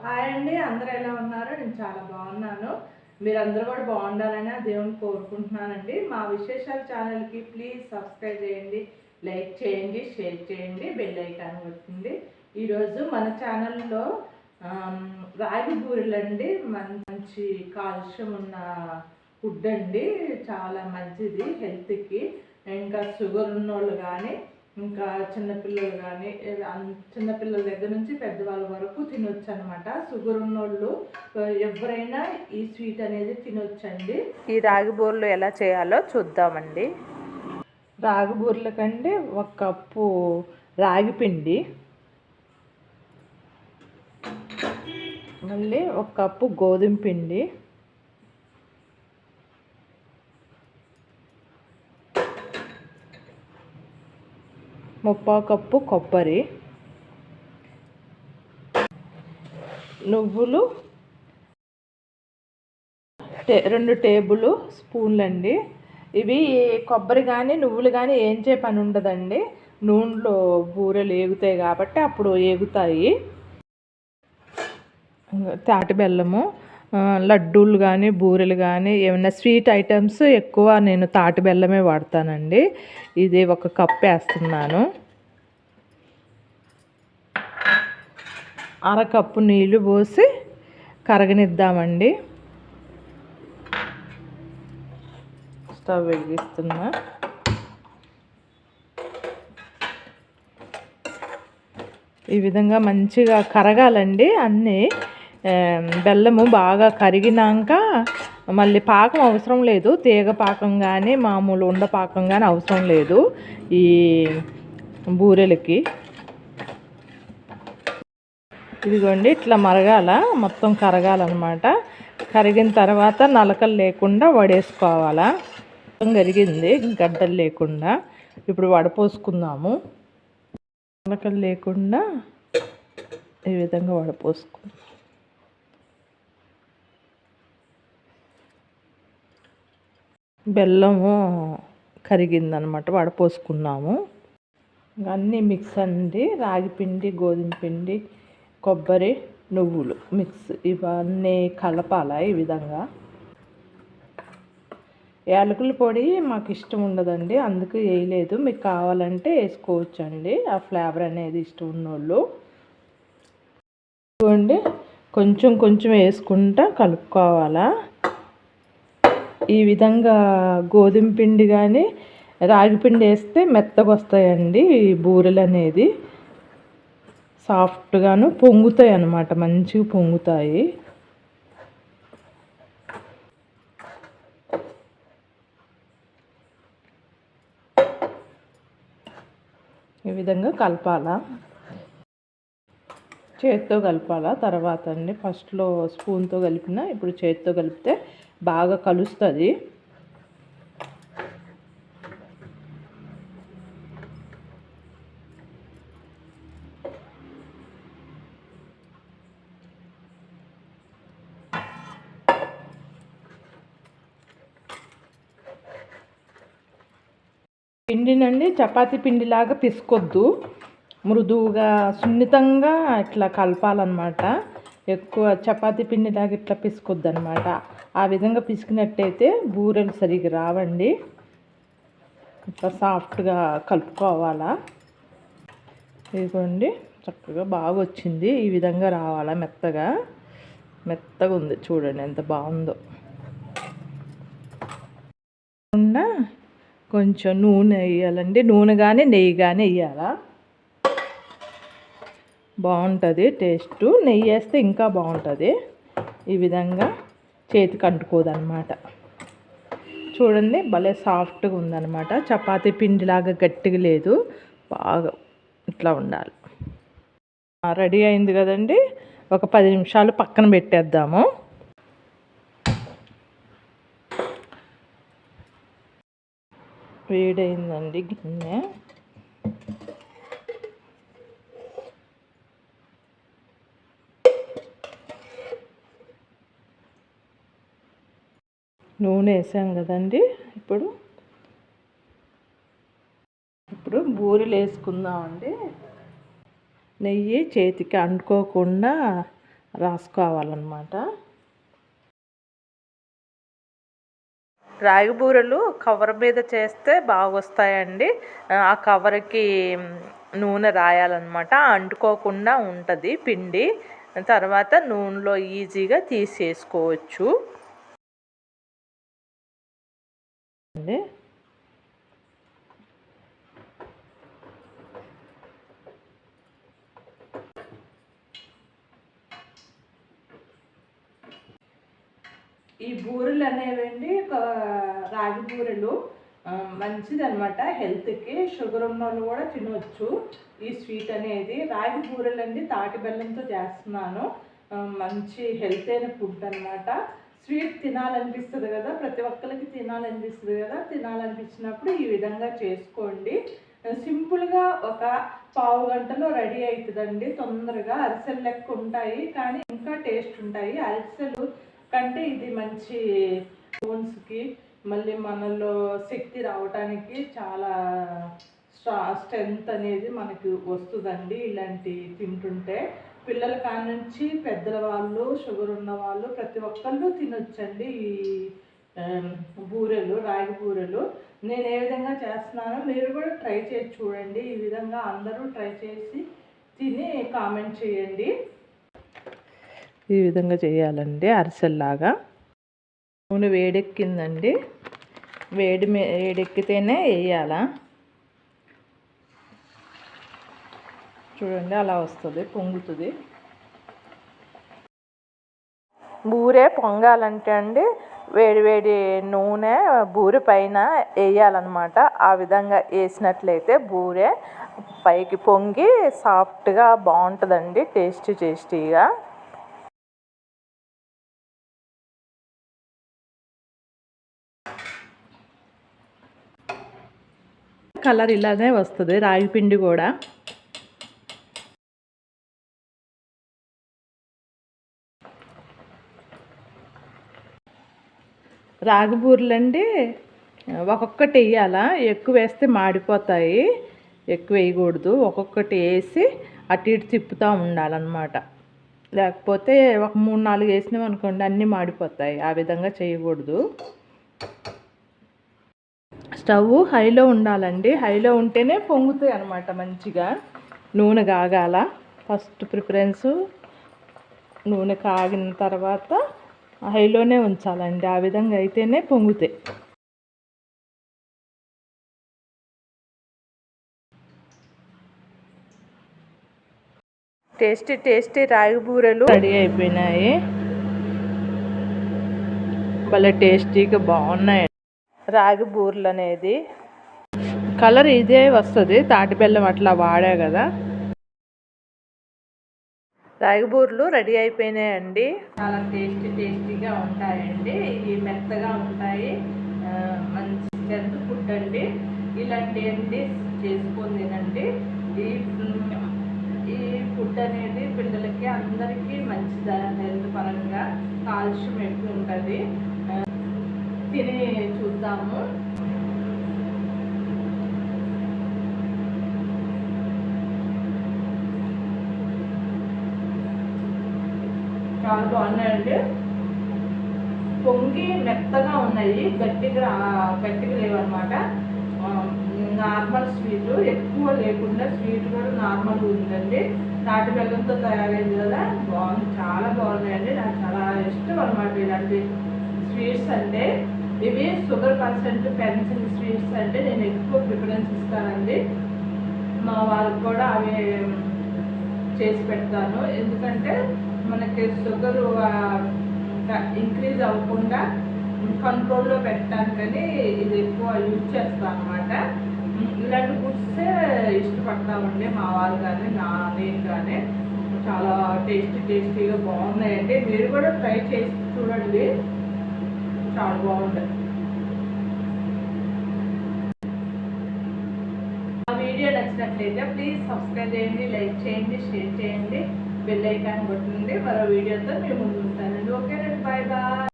Hi అండి అందరూ ఎలా ఉన్నారు? నేను చాలా బాగున్నాను. మీరందరూ కూడా బాగుండాలని ఆ దేవుని కోరుకుంటున్నానండి. మా విశేషాల ఛానల్కి ప్లీజ్ సబ్స్క్రైబ్ చేయండి లైక్ చేయండి షేర్ చేయండి బెల్ ఐకాన్ వచ్చింది ఈరోజు మన ఛానల్లో రాగి బూరెలండి. మంచి కాల్షియం ఉన్న ఫుడ్ అండి. చాలా మంచిది హెల్త్కి. ఇంకా షుగర్ ఉన్నోళ్ళు కానీ ఇంకా చిన్నపిల్లలు కానీ చిన్నపిల్లల దగ్గర నుంచి పెద్దవాళ్ళ వరకు తినొచ్చు అనమాట షుగర్ ఉన్నోళ్ళు ఎవరైనా ఈ స్వీట్ అనేది తినొచ్చండి. ఈ రాగి బూరెలు ఎలా చేయాలో చూద్దామండి. రాగి బూరెలకండి ఒక కప్పు రాగి పిండి మళ్ళీ ఒక కప్పు గోధుమ పిండి ముప్పా కప్పు కొబ్బరి. నువ్వులు టే రెండు టేబుల్ స్పూన్లు అండి ఇవి కొబ్బరి కానీ నువ్వులు కానీ ఏం చే పని ఉండదండి నూనెలో బూరెలు ఏగుతాయి కాబట్టి అప్పుడు ఏగుతాయి. తాటి బెల్లము లడ్డూలు కానీ బూరెలు కానీ ఏమైనా స్వీట్ ఐటమ్స్ ఎక్కువ నేను తాటి బెల్లమే వాడతానండి. ఇది ఒక కప్ వేస్తున్నాను. అరకప్పు నీళ్ళు పోసి కరగనిద్దామండి. స్టవ్ వెలిగిస్తున్నా. ఈ విధంగా మంచిగా కరగాలండి అన్నీ. బెల్లము బాగా కరిగినాక మళ్ళీ పాకం అవసరం లేదు. తీగ పాకం కానీ మామూలు ఉండ పాకం కానీ అవసరం లేదు ఈ బూరెలకి. ఇదిగోండి ఇట్లా మరగాల మొత్తం కరగాలన్నమాట. కరిగిన తర్వాత నలకలు లేకుండా వడేసుకోవాలా. మొత్తం కరిగింది గడ్డలు లేకుండా. ఇప్పుడు వడపోసుకుందాము. నలకలు లేకుండా ఈ విధంగా వడపోసుకుందాం. బెల్లము కరిగిందనమాట వడపోసుకున్నాము. అన్నీ మిక్స్ అండి రాగి పిండి గోధుమ పిండి కొబ్బరి నువ్వులు మిక్స్. ఇవన్నీ కలపాల ఈ విధంగా? యాలకుల పొడి మాకు ఇష్టం ఉండదండి అందుకు వేయలేదు. మీకు కావాలంటే వేసుకోవచ్చండి ఆ ఫ్లేవర్ అనేది ఇష్టం ఉన్నోళ్ళు. చూడండి కొంచెం కొంచెం వేసుకుంటా కలుపుకోవాలా? ఈ విధంగా గోధుమ పిండి కానీ రాగి పిండి వేస్తే మెత్తగా వస్తాయండి ఈ బూరెలు అనేది సాఫ్ట్గాను పొంగుతాయి అన్నమాట మంచిగా పొంగుతాయి. ఈ విధంగా కలపాలా. చేత్తో కలపాలా తర్వాత అండి ఫస్ట్లో స్పూన్తో కలిపిన ఇప్పుడు చేత్తో కలిపితే బాగా కలుస్తుంది. పిండినండి చపాతీ పిండిలాగా పిసుకొద్దు. మృదువుగా సున్నితంగా ఇట్లా కలపాలన్నమాట. ఎక్కువ చపాతీ పిండిలాగా ఇట్లా పిసుకొద్దు అనమాట ఆ విధంగా పిసికినట్టయితే బూరెలు సరిగ్గా రావండి. ఇట్లా సాఫ్ట్గా కలుపుకోవాలా. ఇదిగోండి చక్కగా బాగా వచ్చింది ఈ విధంగా రావాలా మెత్తగా. మెత్తగా ఉంది చూడండి ఎంత బాగుందో. కొంచెం నూనె వేయాలండి. నూనె కానీ నెయ్యి కానీ వేయాలా? బాగుంటుంది టేస్ట్. నెయ్యి వేస్తే ఇంకా బాగుంటుంది. ఈ విధంగా చేతికి అంటుకోదన్నమాట. చూడండి భలే సాఫ్ట్గా ఉందన్నమాట. చపాతీ పిండిలాగా గట్టిగా లేదు. బాగా ఇట్లా ఉండాలి. రెడీ అయింది కదండి. ఒక పది నిమిషాలు పక్కన పెట్టేద్దాము. వేడైందండి గిన్నె. నూనె వేసాం కదండి. ఇప్పుడు ఇప్పుడు బూరెలు వేసుకుందామండి. నెయ్యి చేతికి అంటుకోకుండా రాసుకోవాలన్నమాట. రాగి బూరెలు కవర్ మీద చేస్తే బాగా వస్తాయండి ఆ కవర్కి నూనె రాయాలన్నమాట. అంటుకోకుండా ఉంటుంది పిండి. తర్వాత నూనెలో ఈజీగా తీసేసుకోవచ్చు. అండి ఈ బూరెలు అనేవండి ఒక రాగి బూరెలు. మంచిది అనమాట హెల్త్కి షుగర్ ఉన్న వాళ్ళు కూడా తినవచ్చు ఈ స్వీట్ అనేది రాగి బూరెలు అండి తాటి బెల్లంతో చేస్తున్నాను. మంచి హెల్త్ అయిన ఫుడ్ అనమాట స్వీట్ తినాలనిపిస్తుంది కదా ప్రతి ఒక్కరికి తినాలనిపిస్తుంది కదా తినాలనిపించినప్పుడు ఈ విధంగా చేసుకోండి. సింపుల్గా ఒక పావు గంటలో రెడీ అవుతుందండి తొందరగా అరిసెలు లెక్క ఉంటాయి కానీ ఇంకా టేస్ట్ ఉంటాయి. అరిసెలు కంటే ఇది మంచి బోన్స్కి మళ్ళీ మనలో శక్తి రావడానికి చాలా స్ట్రా స్ట్రెంగ్త్ అనేది మనకి వస్తుందండి ఇలాంటి తింటుంటే. పిల్లల కాడ నుంచి పెద్దల వాళ్ళు షుగర్ ఉన్న వాళ్ళు ప్రతి ఒక్కళ్ళు తినొచ్చండి ఈ బూరెలు రాగి బూరెలు. నేను ఏ విధంగా చేస్తున్నానో మీరు కూడా ట్రై చేసి చూడండి. ఈ విధంగా అందరూ ట్రై చేసి తిని కామెంట్ చేయండి. ఈ విధంగా చేయాలండి అరిసెల్లాగా. నూనె వేడెక్కిందండి. వేడి మే వేడెక్కితేనే వేయాలా? చూడండి అలా వస్తుంది పొంగుతుంది. బూరె పొంగాలంటే అండి వేడి వేడి నూనె బూరె పైన వేయాలన్నమాట. ఆ విధంగా వేసినట్లయితే బూరె పైకి పొంగి సాఫ్ట్గా బాగుంటుందండి టేస్టీ టేస్టీగా. కలర్ ఇలానే వస్తుంది రాగి పిండి కూడా. రాగి బూరెలు అండి ఒక్కొక్కటి వేయాలా? ఎక్కువ వేస్తే మాడిపోతాయి. ఎక్కువ వేయకూడదు. ఒక్కొక్కటి వేసి అటు ఇటు తిప్పుతూ ఉండాలన్నమాట. లేకపోతే ఒక మూడు నాలుగు వేసినాం అనుకోండి అన్నీ మాడిపోతాయి. ఆ విధంగా చేయకూడదు. స్టవ్ హైలో ఉండాలండి. హైలో ఉంటేనే పొంగుతాయి అన్నమాట మంచిగా. నూనె కాగాల ఫస్ట్ ప్రిఫరెన్స్ నూనె కాగిన తర్వాత హైలోనే ఉంచాలండి. ఆ విధంగా అయితేనే పొంగుతాయి టేస్టీ టేస్టీ రాగి బూరెలు రెడీ అయిపోయినాయి. భలే టేస్టీగా బాగున్నాయి. రాగి బూరెలు అనేది కలర్ ఇదే వస్తుంది. తాటి బెల్లం అట్లా వాడా కదా. రాగిబూరలు రెడీ అయిపోయినాయండి. చాలా టేస్టీ టేస్టీగా ఉంటాయండి. ఇవి మెత్తగా ఉంటాయి. మంచి స్ట్రెంత్ ఫుడ్ అండి. ఇలాంటివన్నీ చేసుకొని తినండి. ఈ ఈ ఫుడ్ అనేది పిల్లలకి అందరికీ మంచిది హెల్త్ పరంగా కాల్షియం ఎక్కువ ఉంటుంది. తిని చూద్దాము. చాలా బాగున్నాయండి. పొంగి మెత్తగా ఉన్నాయి. గట్టిగా గట్టిగా లేవన్నమాట. అనమాట నార్మల్ స్వీట్ ఎక్కువ లేకుండా స్వీట్ కూడా నార్మల్ ఉందండి. తాటి బెల్లంతో తయారైంది కదా బాగుంది చాలా బాగున్నాయండి. నాకు చాలా ఇష్టం అనమాట ఇలాంటి స్వీట్స్ అంటే. ఇవి షుగర్ పర్సెంట్ పెన్సిల్ స్వీట్స్ అంటే నేను ఎక్కువ ప్రిఫరెన్స్ ఇస్తానండి. మా వాళ్ళకి కూడా అవి చేసి పెడతాను. ఎందుకంటే మనకి షుగర్ ఇంక్రీజ్ అవ్వకుండా కంట్రోల్లో పెట్టడానికని ఇది ఎక్కువ యూజ్ చేస్తాను అనమాట ఇలాంటి ఫుడ్సే ఇష్టపడతామండి మా వాళ్ళు కానీ నా నేను కానీ. చాలా టేస్టీ టేస్టీగా బాగున్నాయండి. మీరు కూడా ట్రై చేసి చూడండి. చాలా బాగుంటుంది. ఆ వీడియో నచ్చినట్లయితే ప్లీజ్ సబ్స్క్రైబ్ చేయండి లైక్ చేయండి షేర్ చేయండి. బెల్ ఐకాన్ కొట్టండి మరో వీడియోతో మేము ముందు ఉంటానండి ఓకేనండి బాయ్ బాయ్.